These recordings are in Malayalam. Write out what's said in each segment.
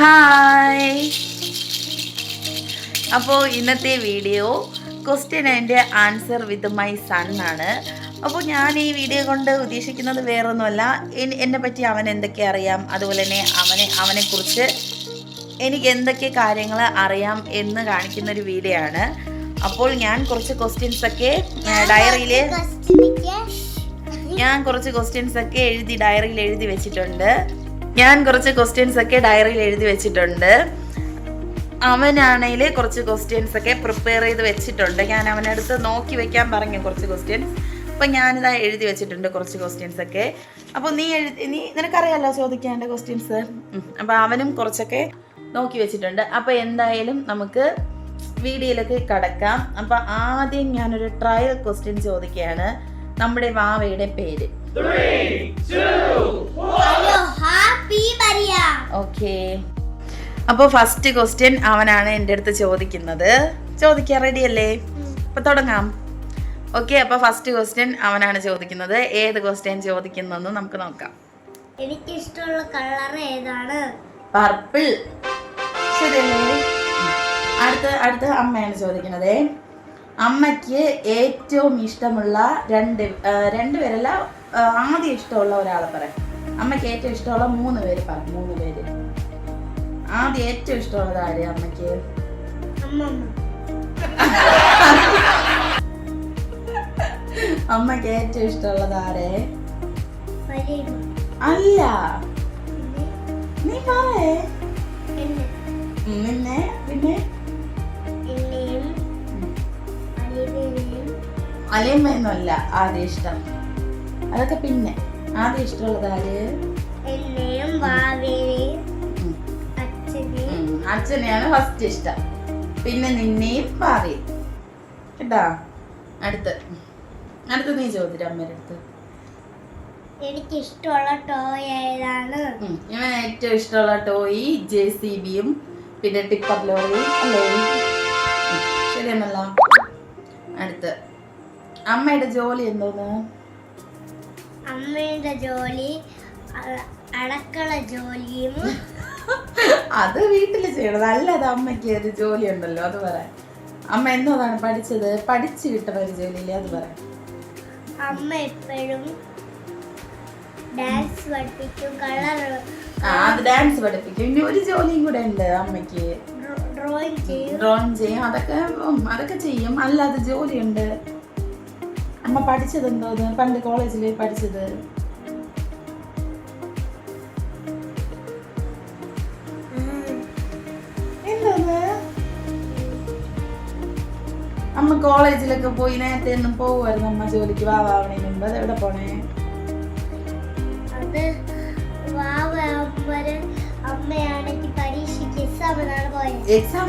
ഹായ്. അപ്പോൾ ഇന്നത്തെ വീഡിയോ ക്വസ്റ്റ്യൻ അതിന്റെ ആൻസർ വിത്ത് മൈ സൺ ആണ്. അപ്പോൾ ഞാൻ ഈ വീഡിയോ കൊണ്ട് ഉദ്ദേശിക്കുന്നത് വേറൊന്നുമല്ല. എന്നെ പറ്റി അവൻ എന്തൊക്കെ അറിയാം അതുപോലെ തന്നെ അവനെ അവനെക്കുറിച്ച് എനിക്ക് എന്തൊക്കെ കാര്യങ്ങൾ അറിയാം എന്ന് കാണിക്കുന്ന ഒരു വീഡിയോ ആണ്. അപ്പോൾ ഞാൻ കുറച്ച് ക്വസ്റ്റ്യൻസ് ഒക്കെ ഡയറിയിൽ ഞാൻ കുറച്ച് ക്വസ്റ്റ്യൻസ് ഒക്കെ എഴുതി ഡയറിയിൽ എഴുതി വെച്ചിട്ടുണ്ട്. ഞാൻ കുറച്ച് ക്വസ്റ്റ്യൻസ് ഒക്കെ ഡയറിയിൽ എഴുതി വെച്ചിട്ടുണ്ട്. അവനാണെങ്കിൽ കുറച്ച് ക്വസ്റ്റ്യൻസ് ഒക്കെ പ്രിപ്പയർ ചെയ്ത് വെച്ചിട്ടുണ്ട്. ഞാൻ അവനടുത്ത് നോക്കി വെക്കാൻ പറഞ്ഞു കുറച്ച് ക്വസ്റ്റ്യൻസ് അപ്പം ഞാനിതാ എഴുതി വെച്ചിട്ടുണ്ട് കുറച്ച് ക്വസ്റ്റ്യൻസ് ഒക്കെ. അപ്പോൾ നീ എഴുതി നീ നിനക്കറിയാലോ ചോദിക്കേണ്ട ക്വസ്റ്റ്യൻസ് അപ്പോൾ അവനും കുറച്ചൊക്കെ നോക്കി വെച്ചിട്ടുണ്ട്. അപ്പോൾ എന്തായാലും നമുക്ക് വീഡിയോയിലേക്ക് കടക്കാം. അപ്പോൾ ആദ്യം ഞാനൊരു ട്രയൽ ക്വസ്റ്റ്യൻ ചോദിക്കുകയാണ്. നമ്മുടെ വാവയുടെ പേര്. ഓക്കേ ഹാപ്പി മരിയ ഓക്കെ അപ്പോൾ ഫസ്റ്റ് ക്വസ്റ്റ്യൻ അവനാണ് എന്റെ അടുത്ത് ചോദിക്കുന്നത്. ചോദിക്കാൻ റെഡി അല്ലേ? അപ്പൊ തുടങ്ങാം. ഓക്കെ അപ്പോൾ ഫസ്റ്റ് ക്വസ്റ്റ്യൻ അവനാണ് ചോദിക്കുന്നത്. ഏത് ക്വസ്റ്റ്യൻ ചോദിക്കുന്നതെന്ന് നമുക്ക് നോക്കാം. എനിക്ക് ഇഷ്ടമുള്ള കളർ ഏതാണ്? പർപ്പിൾ ശരിയല്ലേ? അടുത്ത് അടുത്ത അമ്മയാണ് ചോദിക്കുന്നത്. അമ്മയ്ക്ക് ഏറ്റവും ഇഷ്ടമുള്ള രണ്ട് രണ്ട് പേരല്ല ആദ്യം ഇഷ്ടമുള്ള ഒരാളെ പറയാം അമ്മയ്ക്ക് ഏറ്റവും ഇഷ്ടമുള്ള മൂന്ന് പേര് പറ മൂന്ന് പേര്. ആദ്യം ഏറ്റവും ഇഷ്ടമുള്ളത് ആരെയാ അമ്മയ്ക്ക്? അമ്മയ്ക്ക് ഏറ്റവും ഇഷ്ടമുള്ളത് ആരെ? അല്ല. നീ പറയേ. പിന്നെ പിന്നെ? അലയമ്മയൊന്നുമല്ല ആദ്യം ഇഷ്ടം. അതൊക്കെ പിന്നെ. ആദ്യം ഇഷ്ടമുള്ളത് ആര്? എന്നെയും ഭാവിയെയും അച്ഛനെയാണ് ഫസ്റ്റ് ഇഷ്ടം. പിന്നെ നിന്നെയും പറയും കേട്ടാ? അടുത്ത്. അടുത്ത് നീ ചോദിച്ചു അമ്മയുടെ അടുത്ത്. എനിക്ക് ഇഷ്ടമുള്ള ടോയ് ഏതാണ് ഞാൻ ഏറ്റവും ഇഷ്ടമുള്ള ടോയ് ജെ സി ബിയും പിന്നെ ടിപ്പർ ലോറിയും അല്ലേ ഉം, ശരിയെന്നല്ലോ അടുത്ത്. അമ്മയുടെ ജോലി എന്തോന്ന്? അമ്മയുടെ ജോലി അടക്കള ജോലിയും അത് വീട്ടിൽ ചെയ്യണത്. അല്ലാതെ അമ്മയ്ക്ക് ഒരു ജോലി ഉണ്ടല്ലോ അത് പറയാം. അമ്മ എന്നോടാണ് പഠിച്ചത്? പഠിച്ചു കിട്ടുന്ന ഒരു ജോലിയില്ലേ അത് പറയാം. അമ്മ എപ്പോഴും ഡാൻസ് പഠിപ്പിക്കും കളർ ആ അത് ഡാൻസ് പഠിപ്പിക്കും. ഇനി ഒരു ജോലിയും കൂടെ ഉണ്ട് അമ്മയ്ക്ക്. ഡ്രോയിങ് ചെയ്യും. അതൊക്കെ അതൊക്കെ ചെയ്യും. അല്ലാതെ ജോലിയുണ്ട് അമ്മ പഠിച്ചത് എന്തോ പണ്ട് കോളേജിൽ പഠിച്ചത്. അമ്മ കോളേജിലൊക്കെ പോയി നേരത്തെ ഒന്നും പോകുമായിരുന്നു അമ്മ ജോലിക്ക് വാവാവണേ മുമ്പ്. അത് എവിടെ പോണേ? അത് വാവര് അമ്മയാണെങ്കിൽ പരീക്ഷയ്ക്ക് എക്സാമിനാണ് പോയത് എക്സാം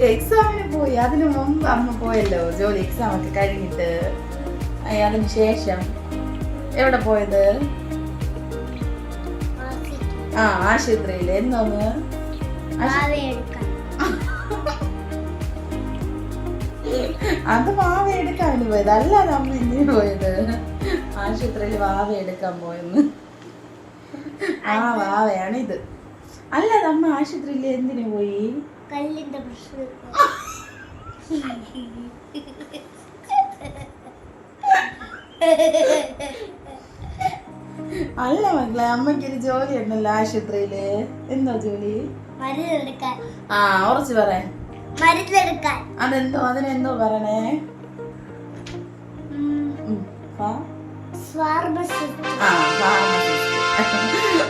എക്സാമിന് പോയി. അതിനു മുമ്പ് അമ്മ പോയല്ലോ. ജോലി എക്സാം ഒക്കെ കഴിഞ്ഞിട്ട്. അതിന് ശേഷം. എവിടെ പോയത്? ആ ആശുപത്രിയിൽ വാവയെടുക്കാൻ അത് വാവ എടുക്കാൻ പോയത്. അല്ല നമ്മൾ ഇനി പോയത്? ആശുപത്രിയിൽ വാവ എടുക്കാൻ പോയെന്ന്. ആ വാവയാണ് ഇത്. അല്ല നമ്മ ആശുപത്രിയിൽ എന്തിനു പോയി? കല്ലിന്റെ പ്രശ്നം. അല്ല മക്കളെ അമ്മയ്ക്കൊരു ജോലി ഉണ്ടല്ലോ ആശുപത്രിയിൽ. എന്തോ ജോലി? ആ ഉറച്ചു പറയാൻ അതെന്തോ അതിനെന്തോ പറയണേ?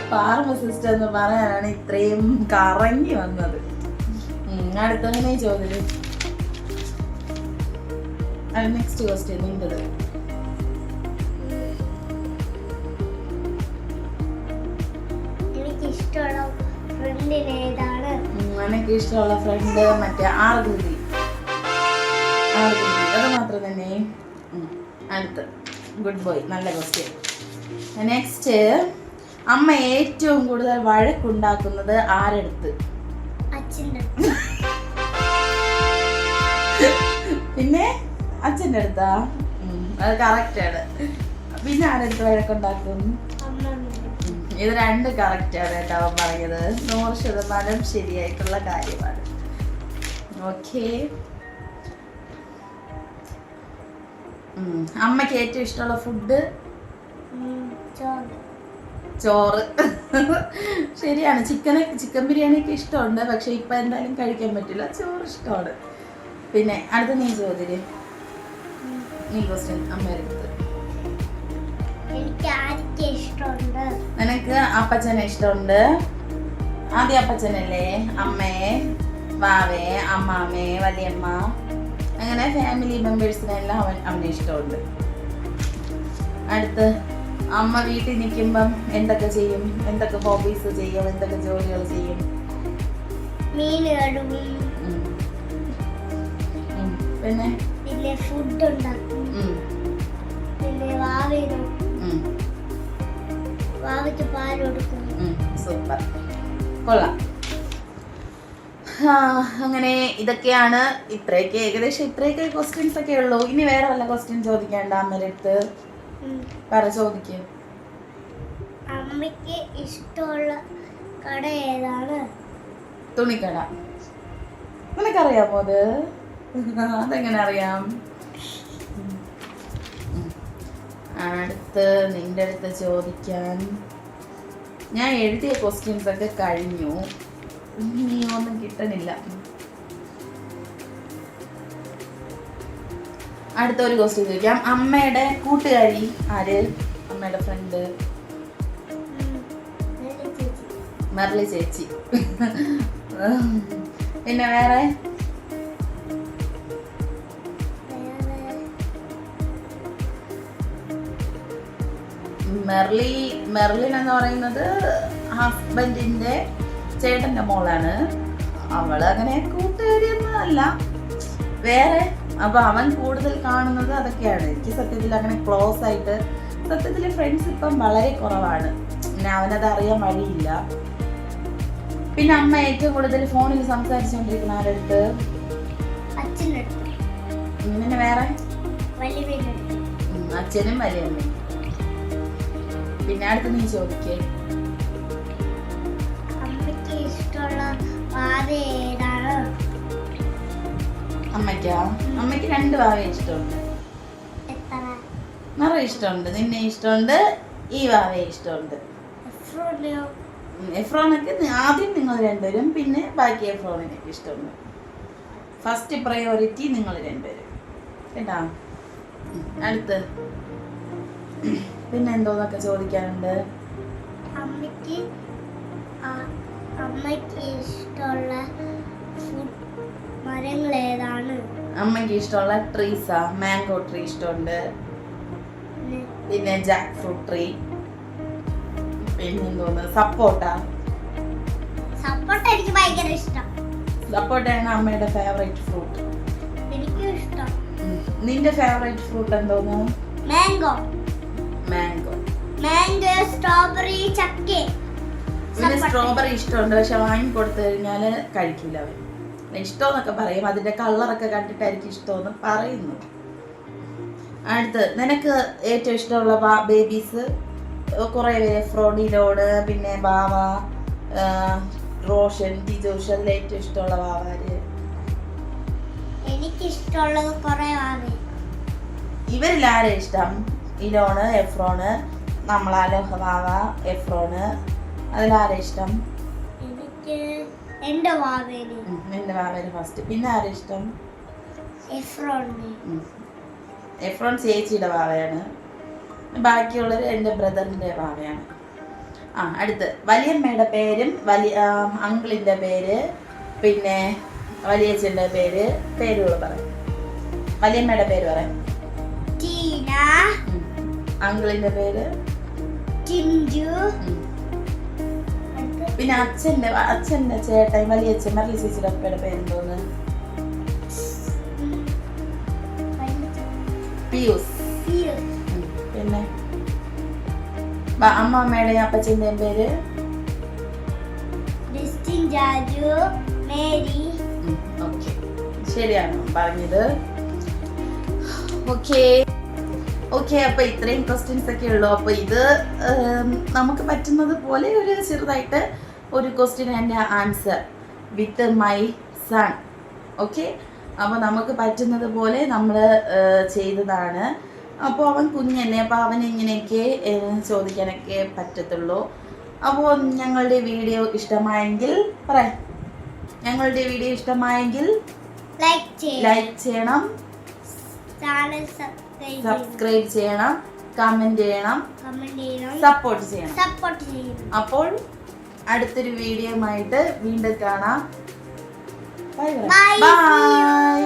ഫാർമസിസ്റ്റ്. എന്ന് പറയാനാണ് ഇത്രയും കറങ്ങി വന്നത്. അടുത്തങ്ങനെ ചോദ്യം. നെക്സ്റ്റ് ക്വസ്റ്റ്യൻ നിന്റെത് എനിക്ക് ഇഷ്ടമുള്ള ഫ്രണ്ട് മറ്റേ ആർകൃതി ആർകൃതി അത് മാത്രം തന്നെ. അടുത്ത്. ഗുഡ് ബോയ് നല്ല ക്വസ്റ്റ്യൻ നെക്സ്റ്റ് അമ്മ ഏറ്റവും കൂടുതൽ വഴക്കുണ്ടാക്കുന്നത് ആരെടുത്ത്? പിന്നെ അച്ഛന്റെ അടുത്താ? അത് കറക്റ്റ് ആണ്. പിന്നെ ആരെടുത്ത് വഴക്കുണ്ടാക്കും? ഇത് രണ്ട് കറക്റ്റ് ആണ് കേട്ടോ അവൻ പറഞ്ഞത് നൂറ് ശതമാനം ശരിയായിട്ടുള്ള കാര്യമാണ്. ഓക്കെ അമ്മയ്ക്ക് ഏറ്റവും ഇഷ്ടമുള്ള ഫുഡ് ചോറ്. ശരിയാണ്. ചിക്കൻ ചിക്കൻ ബിരിയാണിയൊക്കെ ഇഷ്ടമുണ്ട്. പക്ഷെ ഇപ്പൊ എന്തായാലും കഴിക്കാൻ പറ്റില്ല. ചോറ് ഇഷ്ടമാണ്. പിന്നെ അടുത്ത നീ ചോദ്യം നീ ക്വസ്റ്റ്യൻ അമ്മയുടെ എനിക്ക് ഇഷ്ടമുണ്ട് നിനക്ക് അപ്പച്ചനെ ഇഷ്ടമുണ്ട്? ആദ്യം അപ്പച്ചനല്ലേ? അമ്മയെ വാവേ അമ്മാമേ വലിയമ്മ. അങ്ങനെ ഫാമിലി മെമ്പേഴ്സിനെല്ലാം അവൻ അവന് ഇഷ്ടമുണ്ട്. അടുത്ത് അമ്മ വീട്ടിൽ നിൽക്കുമ്പം എന്തൊക്കെ ചെയ്യും? എന്തൊക്കെ ഹോബീസ് ചെയ്യും? എന്തൊക്കെ ജോലികൾ ചെയ്യും. പിന്നെ? പിന്നെ ഫുഡ് ഉണ്ടാക്കും. പിന്നെ വാവേ നോക്കും. വാവയ്ക്ക് പാൽ കൊടുക്കും ഉം, സൂപ്പർ. കൊള്ളാം. അങ്ങനെ ഇതൊക്കെയാണ് ഇത്രയൊക്കെ ഏകദേശം ഇത്രയൊക്കെ ക്വസ്റ്റ്യൻസ് ഒക്കെ ഉള്ളൂ. ഇനി വേറെ വല്ല ക്വസ്റ്റ്യൻ ചോദിക്കണ്ട അമ്മയുടെ അടുത്ത്. പറ ചോദിക്കും. അമ്മയ്ക്ക് ഇഷ്ടമുള്ള കട ഏതാണ്? തുണിക്കട. നിനക്കറിയാമോ അത്? അതെങ്ങനെ അറിയാം? അടുത്ത് നിന്റെ അടുത്ത് ചോദിക്കാൻ. ഞാൻ എഴുതിയ ക്വസ്റ്റ്യൻസ് ഒക്കെ കഴിഞ്ഞു. ഇനി ഒന്നും കിട്ടണില്ല. അടുത്ത ഒരു ക്വസ്റ്റ്യൻ ചോദിക്കാം. അമ്മയുടെ കൂട്ടുകാരി ആര്? അമ്മയുടെ ഫ്രണ്ട് മരളി ചേച്ചി. മെർലി ചേച്ചി. പിന്നെ വേറെ? മെർലി മെർലിൻ എന്ന് പറയുന്നത് ഹസ്ബൻഡിന്റെ ചേട്ടന്റെ മോളാണ്. അവൾ അങ്ങനെ കൂട്ടുകാരിയൊന്നും അല്ല വേറെ അപ്പൊ അവൻ കൂടുതൽ കാണുന്നത് അതൊക്കെയാണ്. എനിക്ക് സത്യത്തിൽ അങ്ങനെ ക്ലോസ് ആയിട്ട് സത്യത്തിൽ ഫ്രണ്ട്സ് ഇപ്പം വളരെ കുറവാണ്. പിന്നെ അവനത് അറിയാൻ വഴിയില്ല. പിന്നെ അമ്മ ഏറ്റവും കൂടുതൽ ഫോണിൽ സംസാരിച്ചുകൊണ്ടിരിക്കുന്ന ആരടുത്ത്? അച്ഛനും പിന്നെ വേറെ? അച്ഛനും വലിയമ്മയും. പിന്നെ അടുത്ത് നീ ചോദിക്കേ. അമ്മയ്ക്ക് ഇഷ്ടമുള്ള വാവ ഏതാണ്? അമ്മയ്ക്കാ? അമ്മയ്ക്ക് രണ്ട് വാവ ഇഷ്ടമുണ്ട്. നിറ ഇഷ്ടമുണ്ട്. നിന്നെ ഇഷ്ടമുണ്ട്. ഈ വാവയെ ഇഷ്ടമുണ്ട്. എഫ്രോണൊക്കെ ആദ്യം നിങ്ങൾ രണ്ടുപേരും പിന്നെ ബാക്കി എഫ്രോണിനൊക്കെ ഇഷ്ടമുണ്ട്. ഫസ്റ്റ് പ്രയോറിറ്റി നിങ്ങൾ രണ്ടുപേരും. കേട്ടാ? അടുത്ത്. പിന്നെ എന്തോന്നൊക്കെ ചോദിക്കാനുണ്ട്? അമ്മയ്ക്ക് അമ്മയ്ക്ക് ഇഷ്ടമുള്ള മരങ്ങൾ ഏതാണ് അമ്മയ്ക്ക് ഇഷ്ടമുള്ള ട്രീസാ മാംഗോ ട്രീ ഇഷ്ടമുണ്ട്. പിന്നെ? ജാക്ക് ഫ്രൂട്ട് ട്രീ പിന്നെന്തോന്ന് സപ്പോട്ട. സപ്പോട്ട എനിക്ക് ഭയങ്കര ഇഷ്ടം. സപ്പോട്ടയാണ് അമ്മയുടെ ഫേവറേറ്റ് ഫ്രൂട്ട് എനിക്കും ഇഷ്ടം. നിന്റെ ഫേവറേറ്റ് ഫ്രൂട്ട് എന്തോന്ന്? മാംഗോ മാംഗോ മാംഗോ സ്ട്രോബെറി ചക്ക. പിന്നെ സ്ട്രോബെറി ഇഷ്ടമുണ്ട് പക്ഷെ വാങ്ങി കൊടുത്തു കഴിഞ്ഞാൽ കഴിക്കില്ല അവൻ ഇഷ്ടമെന്നൊക്കെ പറയും അതിന്റെ കളറൊക്കെ കണ്ടിട്ടായിരിക്കും ഇഷ്ടമെന്ന് പറയുന്നു. അടുത്ത് നിനക്ക് ഏറ്റവും ഇഷ്ടമുള്ള ബേബീസ് കുറേ പേര് ഫ്രോഡിലോട് പിന്നെ ബാവ റോഷൻ ടിജോഷൻ അതിൽ ഏറ്റവും ഇഷ്ടമുള്ള ബാവാര് എനിക്ക് ഇഷ്ടമുള്ളത് കുറേ വാവ ഇവരിൽ ആരെ ഇഷ്ടം? ഇലോണ് എഫ്രോണ് നമ്മളാലോഹ ലോഹവാവ എഫ്രോണ്. അതിലാരെ ഇഷ്ടം? എനിക്ക് എന്റെ വാവേനെ ഉം, നിന്റെ ബാബേനെ ഫസ്റ്റ് പിന്നെ ആരെ ഇഷ്ടം? എഫ്രോൺ. എഫ്രോൺ ചേച്ചിയുടെ വാവയാണ് ബാക്കിയുള്ളത് എന്റെ ബ്രദറിന്റെ വാവയാണ് ആ അടുത്ത്. വലിയമ്മയുടെ പേരും വലിയ അങ്കിളിന്റെ പേര് പിന്നെ വലിയച്ഛന്റെ പേര് പേരുകൾ പറയും വലിയമ്മയുടെ പേര് പറയാം ടീന. അങ്കിളിന്റെ പേര്? കിംജു പിന്നെ അച്ഛന്റെ അച്ഛന്റെ ചേട്ടൻ വലിയച്ഛൻ മല്ലി ചേച്ചിയുടെ അപ്പയുടെ പേര് എന്തോന്ന് ഉം, വലിയ പിയൂസ്. പിന്നെ അമ്മമ്മയുടെ അപ്പച്ചന്റെ പേര്? ജാജു മേരി. ശരിയാണോ പറഞ്ഞത്. ഓക്കെ. ഓക്കെ അപ്പൊ ഇത്രയും ക്വസ്റ്റ്യൻസ് ഒക്കെ ഉള്ളു. അപ്പൊ ഇത് നമുക്ക് പറ്റുന്നത് പോലെ ഒരു ചെറുതായിട്ട് ഒരു question and answer with my son okay അപ്പോൾ നമുക്ക് പറ്റുന്നത് പോലെ നമ്മൾ ചെയ്തതാണ്. അപ്പോൾ അവൻ കുഞ്ഞല്ലേ അപ്പോൾ അവൻ ഇങ്ങനെയൊക്കെ ചോദിക്കാനൊക്കെ പറ്റത്തുള്ളൂ. അപ്പോൾ ഞങ്ങളുടെ വീഡിയോ ഇഷ്ടമായെങ്കിൽ പറയാം ഞങ്ങളുടെ വീഡിയോ ഇഷ്ടമായെങ്കിൽ ലൈക്ക് ചെയ്യണം. ചാനൽ സബ്സ്ക്രൈബ് സബ്സ്ക്രൈബ് ചെയ്യണം കമന്റ് ചെയ്യണം സപ്പോർട്ട് ചെയ്യണം. സപ്പോർട്ട് ചെയ്യണം. അപ്പോൾ അടുത്തൊരു വീഡിയോ ആയിട്ട് വീണ്ടും കാണാം. ബൈ. ബൈ